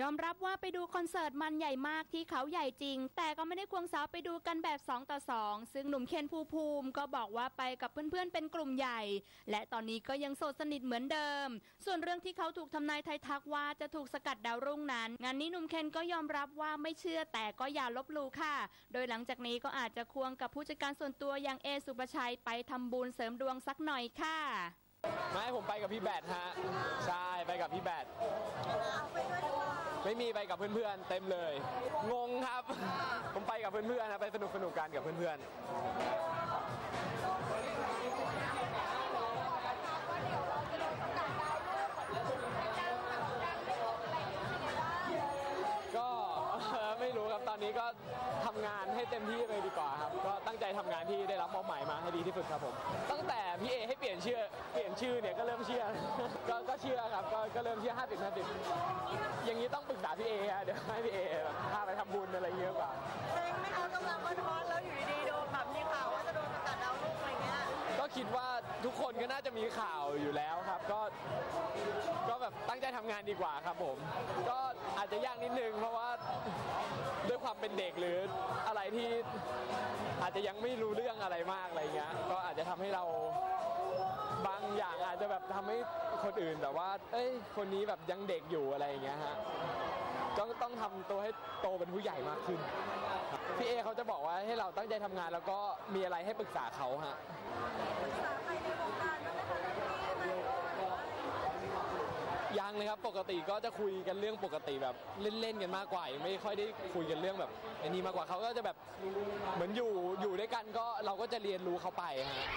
ยอมรับว่าไปดูคอนเสิร์ตมันใหญ่มากที่เขาใหญ่จริง แต่ก็ไม่ได้ควงสาวไปดูกันแบบ 2 ต่อ 2 ซึ่งหนุ่มเคนภูภูมิก็บอกว่าไปกับเพื่อนๆเป็นกลุ่มใหญ่ และตอนนี้ก็ยังโสดสนิทเหมือนเดิม ส่วนเรื่องที่เขาถูกทำนายไทยทักว่าจะถูกสกัดดาวรุ่งนั้น งานนี้หนุ่มเคนก็ยอมรับว่าไม่เชื่อแต่ก็อย่าลบลู่ค่ะ โดยหลังจากนี้ก็อาจจะควงกับผู้จัดการส่วนตัวอย่างเอสุปชัยไปทำบุญเสริมดวงสักหน่อยค่ะไม่ผมไปกับพี่แบทฮะใช่ไปกับพี่แบท ไม่มีไปกับเพื่อนๆ เต็มเลย งงครับ ผมไปกับเพื่อนๆนะไปสนุกสนุกๆกันกับเพื่อนๆ ก็ไม่รู้ครับตอนนี้ก็ทำงานให้เต็มที่เลยดีกว่าครับ ก็ตั้งใจทำงานที่ได้รับมอบหมายมาให้ดีที่สุดครับผม ตั้งแต่ พี่เอให้เปลี่ยนชื่อเปลี่ยนชื่อเนี่ยก็เริ่มเชื่อ ก็ก็เชื่อครับก็ก็เริ่มเชื่อ50 50อย่างนี้ต้องปรึกษาพี่เอฮะเดี๋ยวให้พี่เอแบบพาไปทำบุญอะไรเยอะกว่าเซ็งไหมคะกำลังมาทอนแล้วอยู่ดีๆโดนแบบมีข่าวว่าจะโดนสกัดดาวรุ่งอะไรเงี้ยก็คิดว่าทุกคนก็น่าจะมีข่าวอยู่แล้วครับ ก็ก็แบบตั้งใจทำงานดีกว่าครับผม ก็อาจจะยากนิดนึงเพราะว่าด้วยความเป็นเด็กหรืออะไรที่ อาจจะยังไม่รู้เรื่องอะไรมากอะไรเงี้ยก็อาจจะทำให้เราบางอย่างอาจจะแบบทำให้คนอื่นแบบว่า เอ้ยคนนี้แบบยังเด็กอยู่อะไรอย่างเงี้ยฮะก็ต้องทำตัวให้โตเป็นผู้ใหญ่มากขึ้นพี่เอเขาจะบอกว่าให้เราตั้งใจทำงานแล้วก็มีอะไรให้ปรึกษาเขาฮะ ปรึกษาใครในวงการบ้างไหมคะเรื่องนี้ไหม ยั งเลยครับ ปกติก็จะคุยกันเรื่องปกติแบบเล่นๆกันมากกว่ายังไม่ค่อยได้คุยกันเรื่องแบบอันนี้มากกว่าเขาก็จะแบบเหมือนอยู่อยู่ด้วยกันก็เราก็จะเรียนรู้เขาไปฮะ